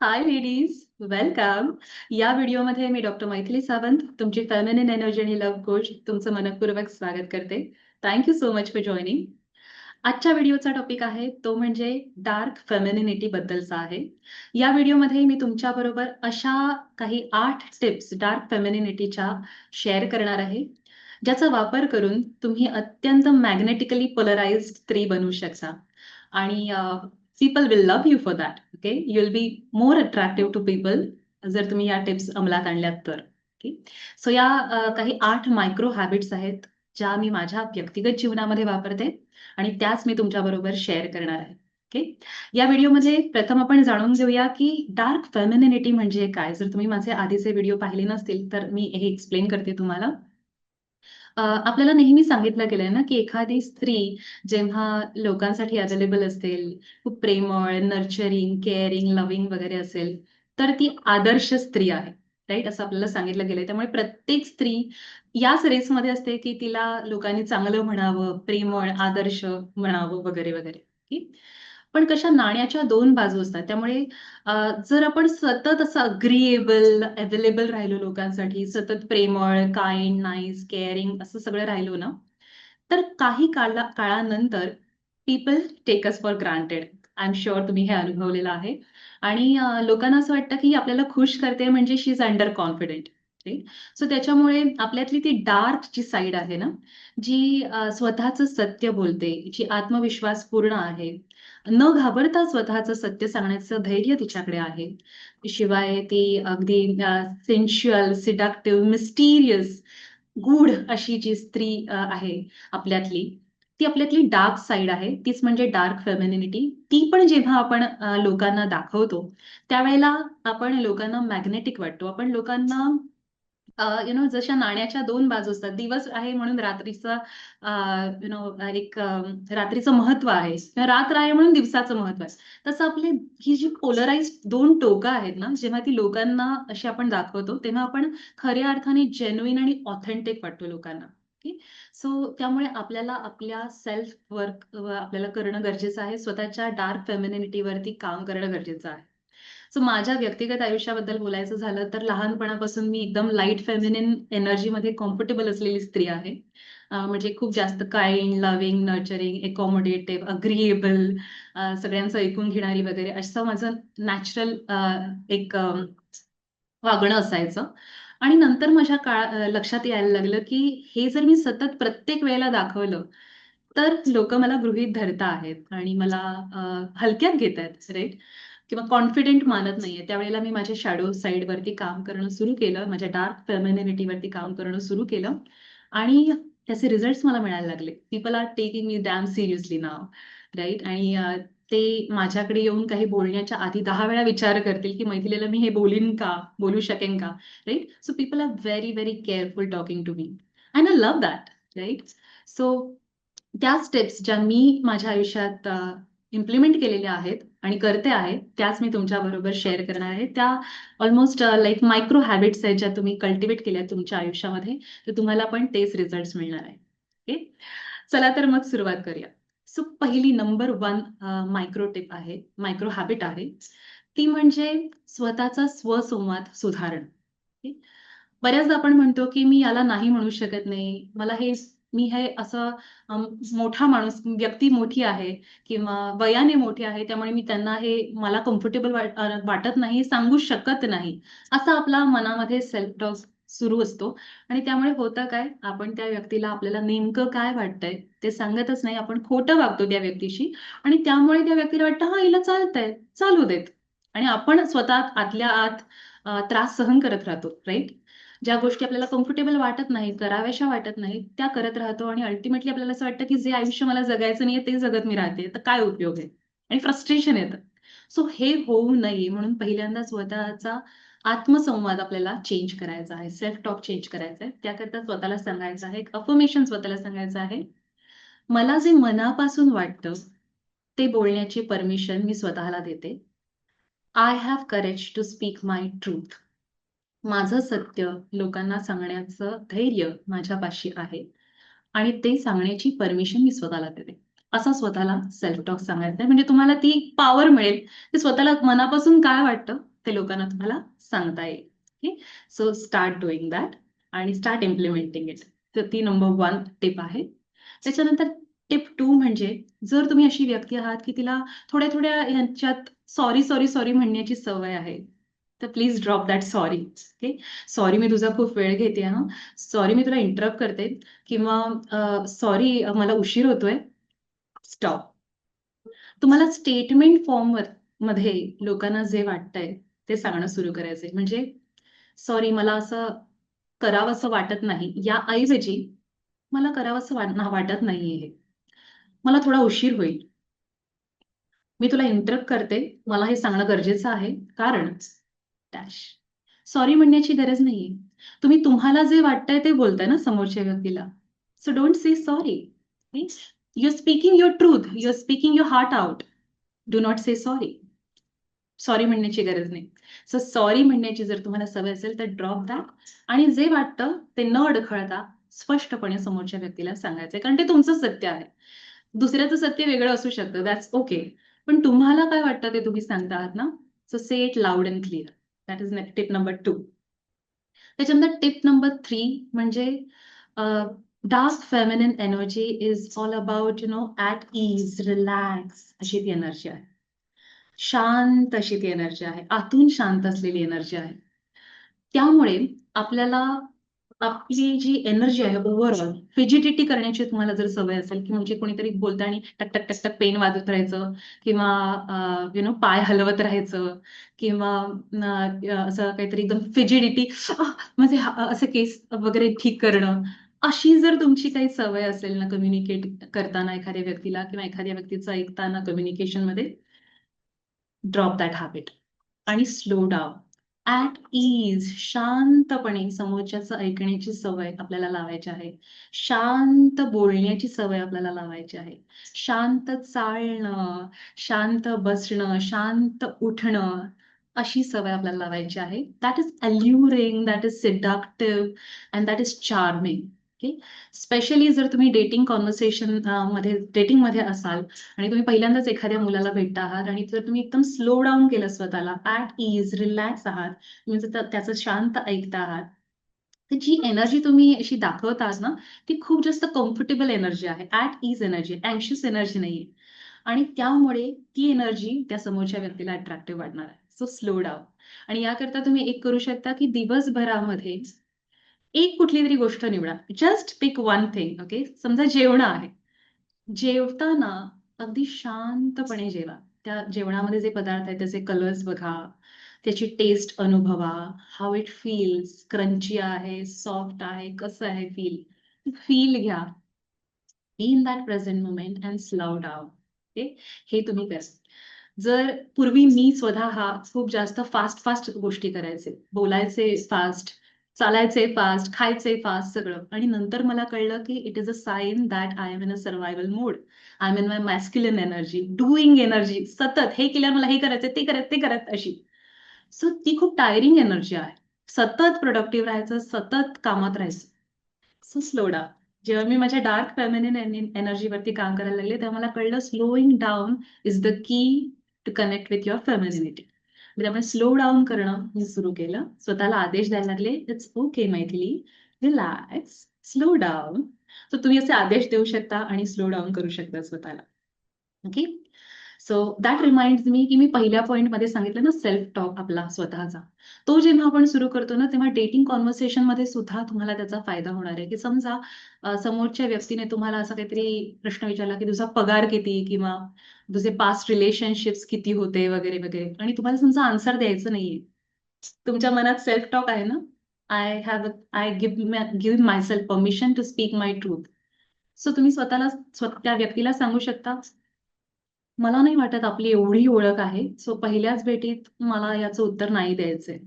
हाय ladies welcome या व्हिडिओमध्ये मी doctor Maithili Sawant तुमची फेमिनिन एनर्जी आणि लव्ह कोच तुमचं मनपूर्वक स्वागत करते. Thank you so much for joining आजच्या व्हिडिओचा टॉपिक आहे तो म्हणजे डार्क फेमिनिनिटी बद्दलचा आहे. या व्हिडिओमध्ये मी तुमच्या बरोबर अशा काही आठ टिप्स डार्क फेमिनिनिटीच्या शेअर करणार आहे ज्याचा वापर करून तुम्ही अत्यंत मॅग्नेटिकली पोलराइज स्त्री बनवू शकता. आणि people will love you for that okay you will be more attractive to people जर तुम्ही या टिप्स अंमलात आणल्यात तर ओके सो या काही आठ मायक्रो हॅबिट्स आहेत ज्या मी माझ्या व्यक्तिगत जीवनामध्ये वापरते आणि त्याच मी तुमच्या बरोबर शेअर करणार आहे ओके या व्हिडिओमध्ये प्रथम आपण जाणून घेऊया की डार्क फेमिनिनिटी म्हणजे काय. जर तुम्ही माझे आधीचे व्हिडिओ पाहिले नसतील तर मी हे एक्सप्लेन करते तुम्हाला. आपल्याला नेहमी सांगितलं गेलंय ना की एखादी स्त्री जेव्हा लोकांसाठी अवेलेबल असेल खूप प्रेमळ नर्चरिंग केअरिंग लव्हिंग वगैरे असेल तर ती आदर्श स्त्री आहे. राईट असं आपल्याला सांगितलं गेलंय. त्यामुळे प्रत्येक स्त्री याच रेसमध्ये असते की तिला लोकांनी चांगलं म्हणावं प्रेमळ आदर्श म्हणावं वगैरे वगैरे. ओके? पण कशा नाण्याच्या दोन बाजू असतात त्यामुळे जर आपण सतत असं अग्रिएबल अवेलेबल राहिलो लोकांसाठी सतत प्रेमळ काइंड नाईस केअरिंग असं सगळं राहिलो ना तर काही काळा काळानंतर people take us for granted I am sure तुम्ही हे अनुभवलेलं आहे. आणि लोकांना असं वाटतं की आपल्याला खुश करते म्हणजे she is under confident so त्याच्यामुळे आपल्यातली ती डार्क जी साईड आहे ना जी स्वतःच स्वतःचं सत्य बोलते जी आत्मविश्वास पूर्ण आहे न घाबरता स्वतःचं सत्य सांगण्याचं धैर्य तिच्याकडे आहे. शिवाय ती अगदी सेन्शुअल सिडक्टिव्ह मिस्टिरियस गूढ अशी जी स्त्री आहे आपल्यातली ती आपल्यातली डार्क साईड आहे. तीच म्हणजे डार्क फेमिनिटी ती पण जेव्हा आपण लोकांना दाखवतो त्यावेळेला आपण लोकांना मॅग्नेटिक वाटतो. आपण लोकांना यु नो जशा नाण्याच्या दोन बाजू असतात दिवस आहे म्हणून रात्रीचा यु नो एक रात्रीचं महत्त्व आहे. रात्र आहे म्हणून दिवसाचं महत्त्व आहे. तसं आपले ही जी पोलराइज दोन टोकं आहेत ना जेव्हा ती लोकांना अशी आपण दाखवतो तेव्हा आपण खऱ्या अर्थाने जेन्युइन आणि ऑथेंटिक वाटतो लोकांना. ओके सो त्यामुळे आपल्याला आपल्या सेल्फ वर्क आपल्याला करणं गरजेचं आहे. स्वतःच्या डार्क फेमिनिटीवरती काम करणं गरजेचं आहे. सो माझ्या व्यक्तिगत आयुष्याबद्दल बोलायचं झालं तर लहानपणापासून मी एकदम लाइट फेमिनिन एनर्जीमध्ये कम्फर्टेबल असलेली स्त्री आहे. म्हणजे खूप जास्त kind loving nurturing accommodative agreeable सगळ्यांचं ऐकून घेणारी वगैरे असं माझं नॅचरल एक वागणं असायचं. आणि नंतर माझ्या काळ लक्षात यायला लागलं की हे जर मी सतत प्रत्येक वेळेला दाखवलं तर लोक मला गृहीत धरता आहेत आणि मला हलक्यात घेत आहेत राईट किंवा कॉन्फिडेंट मानत नाहीये. त्यावेळेला मी माझ्या शॅडो साईडवरती काम करणं सुरू केलं. माझ्या डार्क फेमिनिटीवरती काम करणं सुरू केलं. आणि त्याचे रिझल्ट मला मिळायला लागले. People are taking me damn seriously now right आणि ते माझ्याकडे येऊन काही बोलण्याच्या आधी दहा वेळा विचार करतील की मैथिलीला मी हे बोलीन का? बोलू शकेन का? Right so people are very very careful talking to me and I love that right so त्या स्टेप्स ज्या मी माझ्या आयुष्यात इम्प्लिमेंट केलेल्या आहेत आणि करते आहे त्याच मी तुमच्या बरोबर शेअर करणार आहे. त्या ऑलमोस्ट लाईक मायक्रो हॅबिट्स आहेत ज्या तुम्ही कल्टिवेट केल्या तुमच्या आयुष्यामध्ये तर तुम्हाला पण तेच रिझल्ट मिळणार आहे ओके चला तर मग सुरुवात करूया. सो पहिली नंबर वन मायक्रो टिप आहे मायक्रो हॅबिट आहे ती म्हणजे स्वतःचा स्वसंवाद सुधारण. बऱ्याचदा आपण म्हणतो की मी याला नाही म्हणू शकत नाही मला हे मी हे असं मोठा माणूस व्यक्ती मोठी आहे किंवा वयाने मोठी आहे त्यामुळे मी त्यांना हे मला कम्फर्टेबल वाटत नाही सांगू शकत नाही असा आपला मनामध्ये सेल्फ टॉक सुरू असतो. आणि त्यामुळे होतं काय आपण त्या व्यक्तीला आपल्याला नेमकं काय वाटतंय ते सांगतच नाही आपण खोटं वागतो त्या व्यक्तीशी. आणि त्यामुळे त्या व्यक्तीला वाटतं हा हिला चालतंय चालू देत. आणि आपण स्वतः आतल्या आत त्रास सहन करत राहतो राईट ज्या गोष्टी आपल्याला कम्फर्टेबल वाटत नाही कराव्याशा वाटत नाही त्या करत राहतो आणि अल्टिमेटली आपल्याला असं वाटतं की जे आयुष्य मला जगायचं नाहीये ते जगत मी राहते. तर काय उपयोग आहे? आणि फ्रस्ट्रेशन येतं. सो हे होऊ नये म्हणून पहिल्यांदा स्वतःचा आत्मसंवाद आपल्याला चेंज करायचा आहे. सेल्फ टॉक चेंज करायचा आहे. त्याकरता स्वतःला सांगायचं आहे. एक अफर्मेशन स्वतःला सांगायचं आहे. मला जे मनापासून वाटतं ते बोलण्याची परमिशन मी स्वतःला देते. I have courage to speak my truth माझं सत्य लोकांना सांगण्याचं धैर्य माझ्यापाशी आहे. आणि ते सांगण्याची परमिशन मी स्वतःला देते. असा स्वतःला सेल्फ टॉक सांगायचा म्हणजे तुम्हाला ती पॉवर मिळेल. ते स्वतःला मनापासून काय वाटतं ते लोकांना तुम्हाला सांगता येईल. Okay so start doing that and start implementing it तर ती नंबर वन टिप आहे. त्याच्यानंतर टिप टू म्हणजे जर तुम्ही अशी व्यक्ती आहात की तिला थोड्या थोड्या ह्यांच्यात सॉरी सॉरी सॉरी म्हणण्याची सवय आहे तर please drop that sorry okay sorry मी तुझा खूप वेळ घेते हा. सॉरी मी तुला इंटरप्ट करते. किंवा सॉरी मला उशीर होतोय. स्टॉप तुम्हाला स्टेटमेंट फॉर्ममध्ये लोकांना जे वाटतंय ते सांगणं सुरू करायचंय. म्हणजे सॉरी मला असं करावं असं वाटत नाही. या ऐवजी मला करावं असं वाटत नाहीये हे. मला थोडा उशीर होईल. मी तुला इंटरप्ट करते. मला हे सांगणं गरजेचं आहे. कारण डॅश. सॉरी म्हणण्याची गरज नाहीये. तुम्ही तुम्हाला जे वाटतंय ते बोलताय ना समोरच्या व्यक्तीला. So don't say sorry you're speaking your truth you're speaking your heart out do not say sorry sorry म्हणण्याची गरज नाही. सो सॉरी म्हणण्याची जर तुम्हाला सवय असेल तर ड्रॉप द्या आणि जे वाटतं ते न अडखळता स्पष्टपणे समोरच्या व्यक्तीला सांगायचंय. कारण ते तुमचं सत्य आहे. दुसऱ्याचं सत्य वेगळं असू शकतं. दॅट्स ओके पण तुम्हाला काय वाटतं ते तुम्ही सांगता आहात ना? So say it loud and clear that is tip number two त्याच्यानंतर टिप नंबर थ्री म्हणजे dark feminine energy is all about you know at is relax अशी ती एनर्जी आहे. शांत अशी ती एनर्जी आहे. आतून शांत असलेली एनर्जी आहे. त्यामुळे आपल्याला आपली जी एनर्जी आहे ओव्हरऑल फिजिडिटी करण्याची तुम्हाला जर सवय असेल की म्हणजे कोणीतरी बोलतं आणि टक टक टक टक पेन वाजत राहायचं किंवा यु नो पाय हलवत राहायचं किंवा असं काहीतरी एकदम फिजिडिटी म्हणजे असं केस वगैरे ठीक करणं अशी जर तुमची काही सवय असेल ना कम्युनिकेट करताना एखाद्या व्यक्तीला किंवा एखाद्या व्यक्तीचं ऐकताना कम्युनिकेशनमध्ये ड्रॉप दॅट हॅबिट आणि स्लो डाऊन ऍट इज शांतपणे समोरच्याचं ऐकण्याची सवय आपल्याला लावायची आहे. शांत बोलण्याची सवय आपल्याला लावायची आहे. शांत चालणं शांत बसणं शांत उठणं अशी सवय आपल्याला लावायची आहे. That is alluring that is seductive and that is charming okay specially जर तुम्ही डेटिंग कॉन्व्हर्सेशनमध्ये डेटिंगमध्ये असाल आणि तुम्ही पहिल्यांदाच एखाद्या मुलाला भेटता आहात आणि जर तुम्ही एकदम स्लो डाऊन केलं स्वतःला ऍट इज रिलॅक्स आहात तुम्ही जर त्याचं शांत ऐकता आहात तर जी एनर्जी तुम्ही अशी दाखवत आहात ना ती खूप जास्त कम्फर्टेबल एनर्जी आहे. ऍट इज एनर्जी अँशियस एनर्जी नाहीये. आणि त्यामुळे ती एनर्जी त्या समोरच्या व्यक्तीला अट्रॅक्टिव्ह वाटणार आहे. सो स्लो डाऊन आणि याकरता तुम्ही एक करू शकता की दिवसभरामध्ये एक कुठली तरी गोष्ट निवडा. Just pick one thing okay समजा जेवण आहे. जेवताना अगदी शांतपणे जेवा. त्या जेवणामध्ये जे पदार्थ आहेत त्याचे कलर्स बघा. त्याची टेस्ट अनुभवा. हाऊ इट फील्स क्रंची आहे सॉफ्ट आहे कसं आहे फील फील घ्या. In that present moment and slow down okay हे तुम्ही करा. जर पूर्वी मी स्वतः हा खूप जास्त फास्ट फास्ट गोष्टी करायचे. बोलायचे फास्ट चालायचे फास्ट खायचे फास्ट सगळं. आणि नंतर मला कळलं की it is a sign that I am in a survival mode I am in my masculine energy doing energy सतत. हे केल्यावर मला हे करायचं ते करत ते करत अशी. सो ती खूप टायरिंग एनर्जी आहे. सतत प्रोडक्टिव्ह राहायचं सतत कामात राहायचं. सो स्लो डाऊन जेव्हा मी माझ्या डार्क फेमिनिन एनर्जीवरती काम करायला लागले तेव्हा मला कळलं slowing down is the key to connect with your femininity त्यामुळे स्लो डाऊन करणं हे सुरू केलं. स्वतःला आदेश द्यायला लागले. It's okay Maithili relax slow down so तुम्ही असे आदेश देऊ शकता आणि स्लो डाऊन करू शकता स्वतःला. Okay so that remind me की मी पहिल्या पॉईंटमध्ये सांगितलं ना सेल्फ टॉक आपला स्वतःचा. तो जेव्हा आपण सुरू करतो ना तेव्हा डेटिंग कॉन्व्हर्सेशनमध्ये सुद्धा तुम्हाला त्याचा फायदा होणार आहे. की समजा समोरच्या व्यक्तीने तुम्हाला असा काहीतरी प्रश्न विचारला की तुझा पगार किती किंवा तुझे पास्ट रिलेशनशिप्स किती होते वगैरे वगैरे. आणि तुम्हाला समजा आन्सर द्यायचं नाहीये. तुमच्या मनात सेल्फ टॉक आहे ना I have I give give myself permission to speak my truth so तुम्ही स्वतःला त्या व्यक्तीला सांगू शकता मला नाही वाटत आपली एवढी ओळख आहे. सो पहिल्याच भेटीत मला याचं उत्तर नाही द्यायचंय.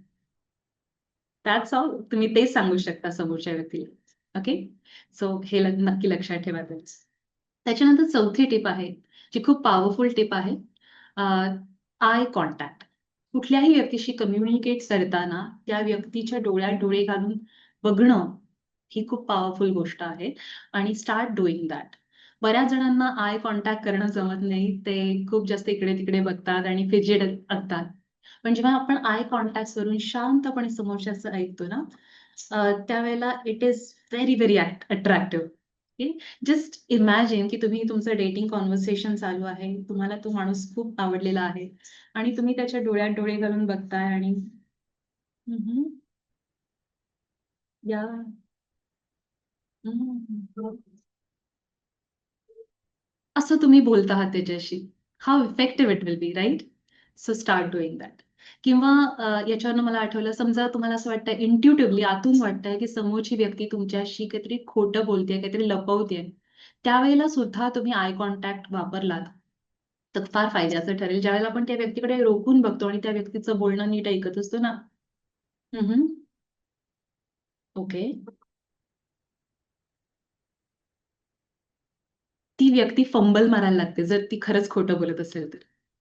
त्याच तुम्ही तेच सांगू शकता समोरच्या व्यक्तीला. ओके सो हे नक्की लक्षात ठेवा त्याच्यानंतर चौथी टिप आहे जी खूप पॉवरफुल टिप आहे. आय कॉन्टॅक्ट कुठल्याही व्यक्तीशी कम्युनिकेट करताना त्या व्यक्तीच्या डोळ्यात डोळे घालून बघणं ही खूप पॉवरफुल गोष्ट आहे. आणि स्टार्ट डुईंग दॅट बऱ्याच जणांना आय कॉन्टॅक्ट करणं जमत नाही. ते खूप जास्त इकडे तिकडे बघतात आणि फिजिट असतात. पण जेव्हा आपण आय कॉन्टॅक्ट वरून शांतपणे समोरच्याचं ऐकतो ना त्यावेळेला it is very very attractive just imagine की तुम्ही तुमचं डेटिंग कॉन्व्हर्सेशन चालू आहे. तुम्हाला तो माणूस खूप आवडलेला आहे. आणि तुम्ही त्याच्या डोळ्यात डोळे घालून बघताय आणि "हम्म, या. असं तुम्ही बोलत आहात त्याच्याशी. How effective it will be right so start doing that किंवा याच्यावरनं मला आठवलं समजा तुम्हाला असं वाटतं इंट्युटिव्हली आतून वाटतंय की समोरची व्यक्ती तुमच्याशी काहीतरी खोटं बोलते काहीतरी लपवते त्यावेळेला सुद्धा तुम्ही आय कॉन्टॅक्ट वापरलात. तर फार फायद्याचं ठरेल. ज्यावेळेला आपण त्या व्यक्तीकडे रोखून बघतो आणि त्या व्यक्तीचं बोलणं नीट ऐकत असतो ना. हम्म. ओके ती व्यक्ती फंबल मारायला लागते. जर ती खरंच खोटं बोलत असेल तर.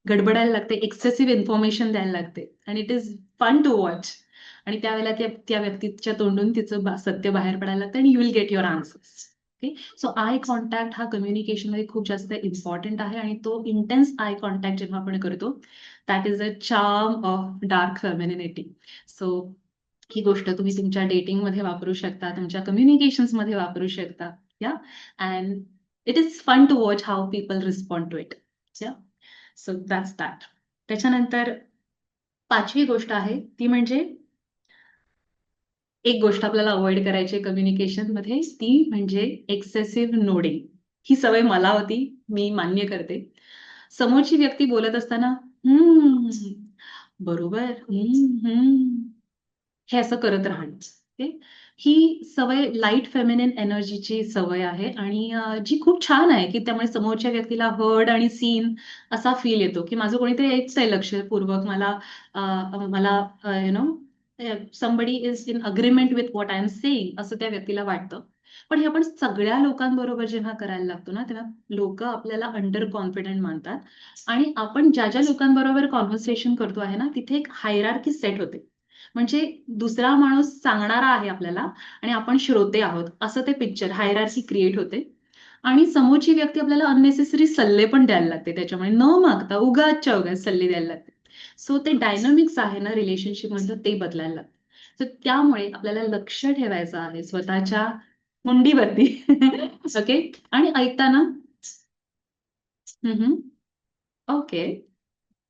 गडबडायला लागते एक्सेसिव्ह इन्फॉर्मेशन द्यायला लागते. आणि it is fun to watch आणि त्यावेळेला त्या त्या व्यक्तीच्या तोंडून तिचं सत्य बाहेर पडायला लागतं आणि you will get your answers okay so eye contact हा कम्युनिकेशनमध्ये खूप जास्त इम्पॉर्टंट आहे आणि तो इंटेन्स आय कॉन्टॅक्ट जेव्हा आपण करतो that is a charm of dark femininity so ही गोष्ट तुम्ही तुमच्या डेटिंगमध्ये वापरू शकता तुमच्या कम्युनिकेशन्समध्ये वापरू शकता. या and it is fun to watch how people respond to it yeah. So that's that. त्याच्यानंतर पाचवी गोष्ट आहे ती म्हणजे एक गोष्ट आपल्याला अवॉइड करायची कम्युनिकेशनमध्ये ती म्हणजे एक्सेसिव्ह नोडिंग ही सवय मला होती मी मान्य करते. समोरची व्यक्ती बोलत असताना हम्म बरोबर हम्म हम्म. हे असं करत राहणं. ही सवय लाइट फेमिनिन एनर्जीची सवय आहे आणि जी खूप छान आहे की त्यामुळे समोरच्या व्यक्तीला हर्ड आणि सीन असा फील येतो की माझं कोणीतरी ऐकतंय लक्षपूर्वक. मला मला you know somebody is in agreement with what I am saying असं त्या व्यक्तीला वाटतं. पण हे आपण सगळ्या लोकांबरोबर जेव्हा करायला लागतो ना तेव्हा लोक आपल्याला अंडर कॉन्फिडंट मानतात. आणि आपण ज्या ज्या लोकांबरोबर कॉन्व्हर्सेशन करतो आहे ना तिथे एक हायरार्की सेट होते. म्हणजे दुसरा माणूस सांगणारा आहे आपल्याला आणि आपण श्रोते आहोत. असं ते पिक्चर हायरार्की क्रिएट होते. आणि समोरची व्यक्ती आपल्याला अननेसेसरी सल्ले पण द्यायला लागते. त्याच्यामुळे न मागता उगाचच्या उगाच सल्ले द्यायला लागते. सो ते डायनामिक्स आहे ना रिलेशनशिपमध्ये ते बदलायला लागतं. तर त्यामुळे आपल्याला लक्ष ठेवायचं आहे स्वतःच्या मुंडीवरती. ओके आणि ऐकताना ओके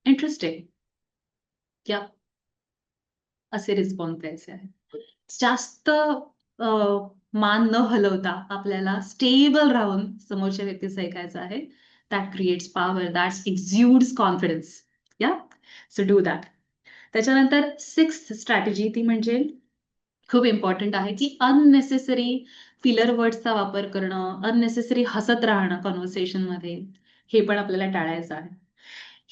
इंटरेस्टिंग क्या असे रिस्पॉन्स द्यायचे आहेत. जास्त मान न हलवता आपल्याला स्टेबल राहून समोरच्या व्यक्तीचं ऐकायचं आहे. That creates power that exudes confidence या सो डू दॅट त्याच्यानंतर सिक्स स्ट्रॅटेजी ती म्हणजे खूप इम्पॉर्टंट आहे की अननेसेसरी फिलर वर्ड्सचा वापर करणं अननेसेसरी हसत राहणं कॉन्व्हर्सेशनमध्ये. हे पण आपल्याला टाळायचं आहे.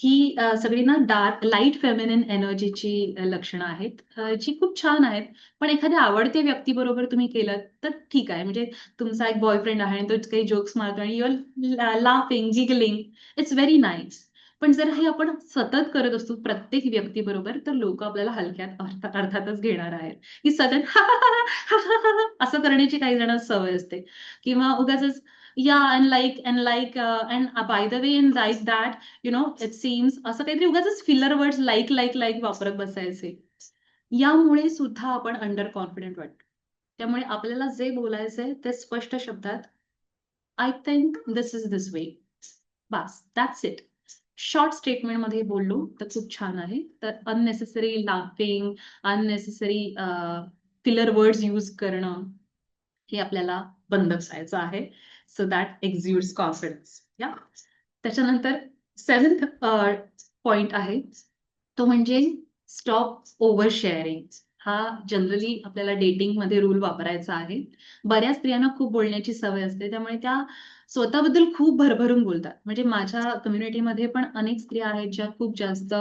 ही सगळी ना डार्क लाइट फेमिनिन एनर्जीची लक्षणं आहेत जी खूप छान आहेत. पण एखाद्या आवडत्या व्यक्तीबरोबर तुम्ही केलं तर ठीक आहे. म्हणजे तुमचा एक बॉयफ्रेंड आहे आणि तो काही जोक्स मारतो आणि your laughing giggling it's very nice पण जर हे आपण सतत करत असतो प्रत्येक व्यक्तीबरोबर तर लोक आपल्याला हलक्यात अर्थातच घेणार आहेत. की सतत असं करण्याची काही जण सवय असते. किंवा उगाच या and like and like and by the way in like that you know it seems असं काहीतरी उगाच filler words like like like वापरत बसायचे. यामुळे सुद्धा आपण अंडर कॉन्फिडंट वाटतो. त्यामुळे आपल्याला जे बोलायचंय ते स्पष्ट शब्दात I think this is this way bus that's it short स्टेटमेंटमध्ये बोललो तर खूप छान आहे. तर unnecessary laughing unnecessary filler words use करणं हे आपल्याला बंद असायचं आहे. सो दॅट एक्झ्युड्स कॉन्फिडन्स या त्याच्यानंतर सेव्हन्थ पॉइंट uh, आहे. तो म्हणजे स्टॉप ओव्हर शेअरिंग हा जनरली आपल्याला डेटिंगमध्ये रूल वापरायचा आहे. बऱ्याच स्त्रियांना खूप बोलण्याची सवय असते. त्यामुळे त्या स्वतःबद्दल खूप भरभरून बोलतात. म्हणजे माझ्या कम्युनिटीमध्ये पण अनेक स्त्रिया आहेत ज्या खूप जास्त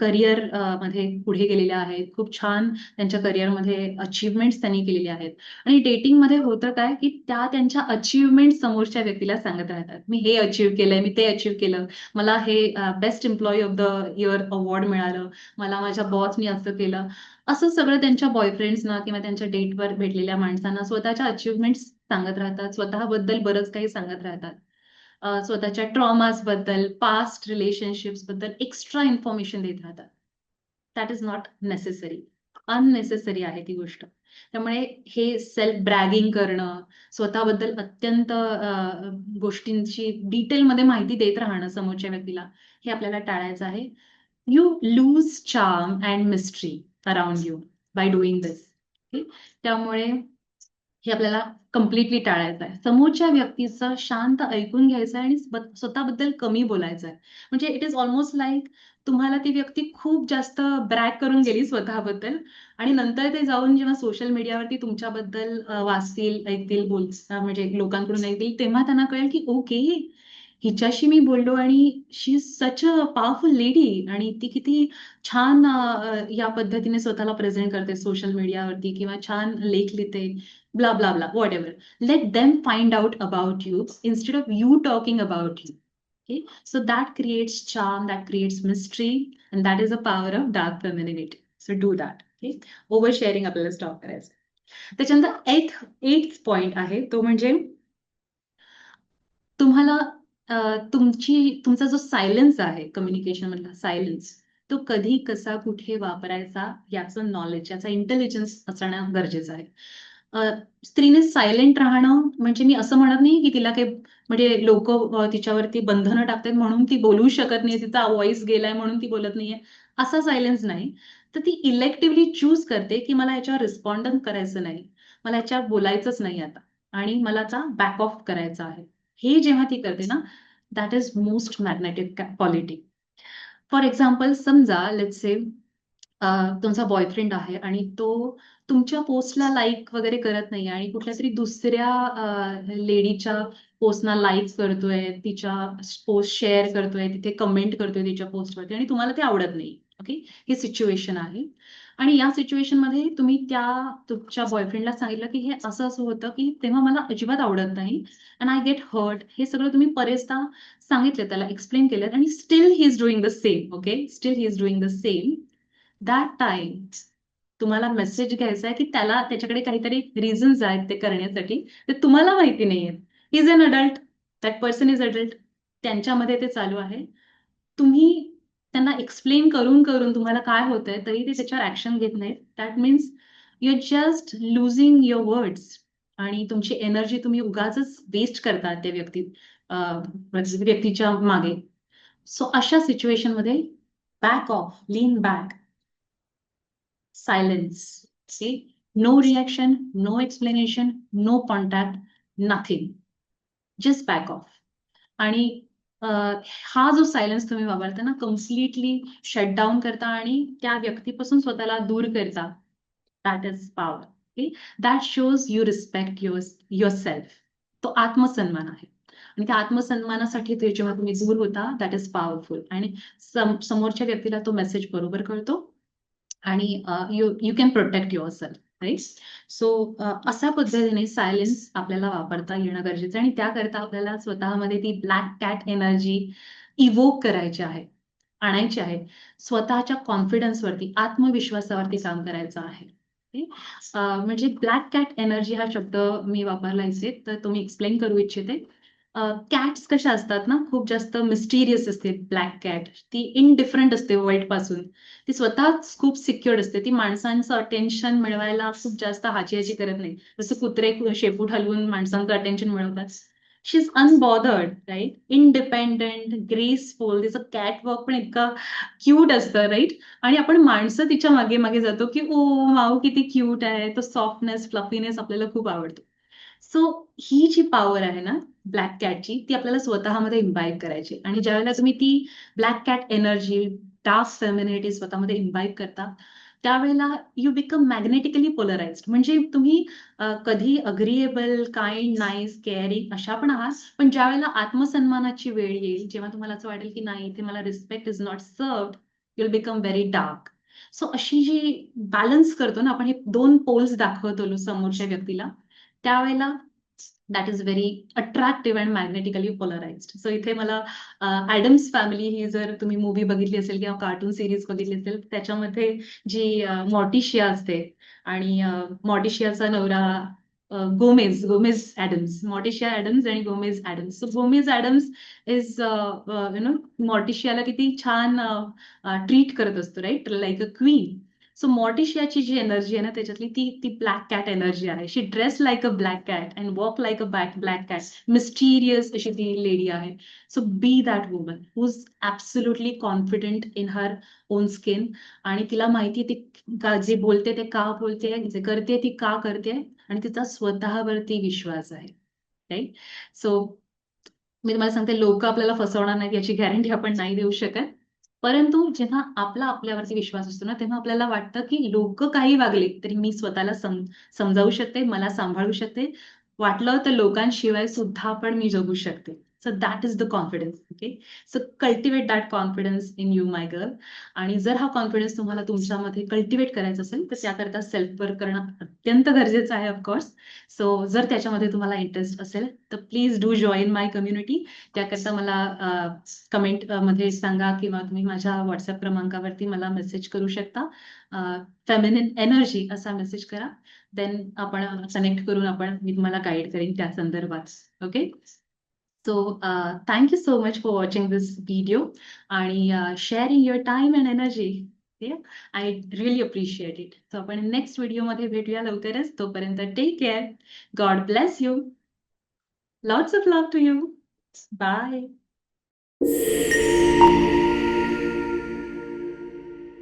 करिअरमध्ये पुढे गेलेल्या आहेत. खूप छान त्यांच्या करिअरमध्ये अचीवमेंट्स त्यांनी केलेल्या आहेत. आणि डेटिंगमध्ये होतं काय की त्या त्यांच्या अचीवमेंट समोरच्या व्यक्तीला सांगत राहतात. मी हे अचीव्ह केलंय मी ते अचीव्ह केलं. मला हे best employee of the year award मिळालं. मला माझ्या बॉसनी असं केलं. असं सगळं त्यांच्या बॉयफ्रेंड्सना किंवा त्यांच्या डेटवर भेटलेल्या माणसांना स्वतःच्या अचीवमेंट्स सांगत राहतात स्वतःबद्दल बरंच काही सांगत राहतात. स्वतःच्या ट्रॉमासबद्दल पास्ट रिलेशनशिप्सबद्दल एक्स्ट्रा इन्फॉर्मेशन देत राहतात. That is not necessary unnecessary आहे ती गोष्ट. त्यामुळे हे सेल्फ ब्रॅगिंग करणं स्वतःबद्दल अत्यंत गोष्टींची डिटेलमध्ये माहिती देत राहणं समोरच्या व्यक्तीला हे आपल्याला टाळायचं आहे. You lose charm and mystery around you by doing this त्यामुळे हे आपल्याला कम्प्लिटली टाळायचं आहे समोरच्या व्यक्तीचं शांत ऐकून घ्यायचं आहे आणि स्वतःबद्दल कमी बोलायचं आहे म्हणजे इट इज ऑलमोस्ट लाईक तुम्हाला ती व्यक्ती खूप जास्त ब्रॅक करून गेली स्वतःबद्दल आणि नंतर ते जाऊन जेव्हा सोशल मीडियावरती तुमच्याबद्दल वाचतील ऐकतील बोल म्हणजे लोकांकडून ऐकतील तेव्हा त्यांना कळेल की ओके हिच्याशी मी बोललो आणि she is such a powerful lady आणि ती किती छान या पद्धतीने स्वतःला प्रेझेंट करते सोशल मीडियावरती किंवा छान लेख लिहिते blah blah blah whatever let them find out about you instead of you talking about you okay so that creates charm that creates mystery and that is a power of dark femininity so do that okay over sharing आपल्याला stop करायचं. त्याच्यानंतर एथ एथ point आहे तो म्हणजे तुम्हाला तुमची तुमचा जो सायलेन्स आहे कम्युनिकेशन मधला सायलेन्स तो कधी कसा कुठे वापरायचा याचं नॉलेज याचा इंटेलिजन्स असणं गरजेचं आहे. स्त्रीने सायलेंट राहणं म्हणजे मी असं म्हणत नाही की तिला काही म्हणजे लोक तिच्यावरती बंधनं टाकतात म्हणून ती बोलू शकत नाही तिचा व्हॉइस गेलाय म्हणून ती बोलत नाहीये असा सायलेन्स नाही. तर ती इलेक्टिव्हली चूज करते की मला याच्यावर रिस्पॉन्डन करायचं नाही मला याच्यावर बोलायचंच नाही आता आणि मला आता बॅक ऑफ करायचा आहे. हे जेव्हा ती करते ना that is most magnetic quality for example समजा लेट्स से तुमचा बॉयफ्रेंड आहे आणि तो तुमच्या पोस्टला लाईक वगैरे करत नाही आणि कुठल्या तरी दुसऱ्या लेडीच्या पोस्टना लाईक करतोय तिच्या पोस्ट शेअर करतोय तिथे कमेंट करतोय तिच्या पोस्टवरती आणि तुम्हाला ते आवडत नाही. ओके ही सिच्युएशन आहे. आणि या सिच्युएशनमध्ये तुम्ही त्या तुमच्या बॉयफ्रेंडला सांगितलं की हे असं असं होतं की तेव्हा मला अजिबात आवडत नाही. अँड आय गेट हर्ट हे सगळं तुम्ही बरेचदा सांगितलं त्याला एक्सप्लेन केलं. आणि still he is doing the same okay still he is doing the same that time तुम्हाला मेसेज घ्यायचा आहे की त्याला त्याच्याकडे काहीतरी रिझन्स आहेत ते करण्यासाठी. ते तुम्हाला माहिती नाही आहेत. Is an adult that person is adult त्यांच्यामध्ये ते चालू आहे. तुम्ही त्यांना एक्सप्लेन करून करून तुम्हाला काय होतंय तरी ते त्याच्यावर ऍक्शन घेत नाहीत. That means you just losing your words आणि तुमची एनर्जी तुम्ही उगाच वेस्ट करता त्या व्यक्ती व्यक्तीच्या मागे. सो अशा सिच्युएशनमध्ये back off lean back silence see no reaction no explanation no contact nothing just back off आणि हा जो सायलेन्स तुम्ही वापरता ना कम्प्लिटली शटडाऊन करता आणि त्या व्यक्तीपासून स्वतःला दूर करता. That is power okay that shows you respect your yourself तो आत्मसन्मान आहे. आणि त्या आत्मसन्मानासाठी ते जेव्हा तुम्ही दूर होता दॅट इज पॉवरफुल आणि समोरच्या व्यक्तीला तो मेसेज बरोबर कळतो. आणि you you can protect yourself so अशा पद्धतीने सायलेन्स आपल्याला वापरता येणं गरजेचं आहे आणि त्याकरता आपल्याला स्वतःमध्ये ती ब्लॅक कॅट एनर्जी इवोक करायची आहे आणायची आहे. स्वतःच्या कॉन्फिडन्सवरती आत्मविश्वासावरती काम करायचं आहे. म्हणजे ब्लॅक कॅट एनर्जी हा शब्द मी वापरला इथे तर तुम्ही एक्सप्लेन करू इच्छिते. कॅट्स कशा असतात ना खूप जास्त मिस्टिरियस असते ब्लॅक कॅट ती इनडिफरंट असते वर्ल्डपासून. ती स्वतःच खूप सिक्युअर्ड असते. ती माणसांचं अटेन्शन मिळवायला खूप जास्त हाची हाची करत नाही. जसं कुत्रे शेपूट हलवून माणसांचं अटेन्शन मिळवतात. She is unbothered right independent graceful तिचं कॅट वॉक पण इतकं क्यूट असतं राईट आणि आपण माणसं तिच्यामागे मागे जातो की ओ माऊ किती क्यूट आहे. तो सॉफ्टनेस फ्लफीनेस आपल्याला खूप आवडतो. सो ही जी पॉवर आहे ना ब्लॅक कॅटची ती आपल्याला स्वतःमध्ये इम्बाईब करायची. आणि ज्यावेळेला तुम्ही ती black cat energy task femininity स्वतःमध्ये इम्बाईब करता त्यावेळेला यू बिकम मॅग्नेटिकली पोलराइज म्हणजे तुम्ही कधी अग्रिएबल काइंड नाईस केअरिंग अशा पण आहात पण ज्यावेळेला आत्मसन्मानाची वेळ येईल जेव्हा तुम्हाला असं वाटेल की नाही इथे मला रिस्पेक्ट इज नॉट सर्व will become very dark so अशी जी बॅलन्स करतो ना आपण हे दोन पोल्स दाखवतो समोरच्या व्यक्तीला त्यावेळेला that is very attractive and magnetically polarized so इथे मला ऍडम्स फॅमिली ही जर तुम्ही मूवी बघितली असेल किंवा कार्टून सिरीज बघितली असेल त्याच्यामध्ये जी मॉटिशिया असते आणि मॉटिशियाचा नवरा गोमेज गोमेज ऍडम्स मॉटिशिया ऍडम्स आणि Gomez Adams so Gomez Adams is you know मॉटिशियाला किती छान ट्रीट करत असतो right like a queen so मॉटिशियाची जी एनर्जी आहे ना त्याच्यातली ती ती ब्लॅक कॅट एनर्जी आहे. She dress like a black cat and walk like a back black cat mysterious अशी ती लेडी आहे. So be that woman who is absolutely confident in her own skin आणि तिला माहिती ती का जे बोलते ते का बोलते जे करते ती का करते आणि तिचा स्वतःवरती विश्वास आहे. राईट सो मी तुम्हाला सांगते लोक आपल्याला फसवणार नाहीत याची गॅरंटी आपण नाही देऊ शकत. परंतु जेव्हा आपला आपल्यावरती विश्वास असतो ना तेव्हा आपल्याला वाटतं की लोक काही वागले तरी मी स्वतःला सम समजावू शकते मला सांभाळू शकते. वाटलं तर लोकांशिवाय सुद्धा पण मी जगू शकते. So that is the confidence okay so cultivate that confidence in you my girl आणि जर हा कॉन्फिडन्स तुम्हाला तुमच्यामध्ये कल्टिवेट करायचा असेल तर त्याकरता सेल्फ वर्क करणं अत्यंत गरजेचं आहे ऑफकोर्स सो जर त्याच्यामध्ये तुम्हाला इंटरेस्ट असेल तर please do join my community त्याकरता मला कमेंटमध्ये सांगा किंवा तुम्ही माझ्या व्हॉट्सअप क्रमांकावरती मला मेसेज करू शकता. फेमिनिन एनर्जी असा मेसेज करा. देन आपण कनेक्ट करून आपण मी तुम्हाला गाईड करेन त्या संदर्भात okay so thank you so much for watching this video आणि sharing your time and energy I really appreciate it so आपण नेक्स्ट व्हिडिओमध्ये भेटूया लवकरच तोपर्यंत take care God bless you lots of love to you bye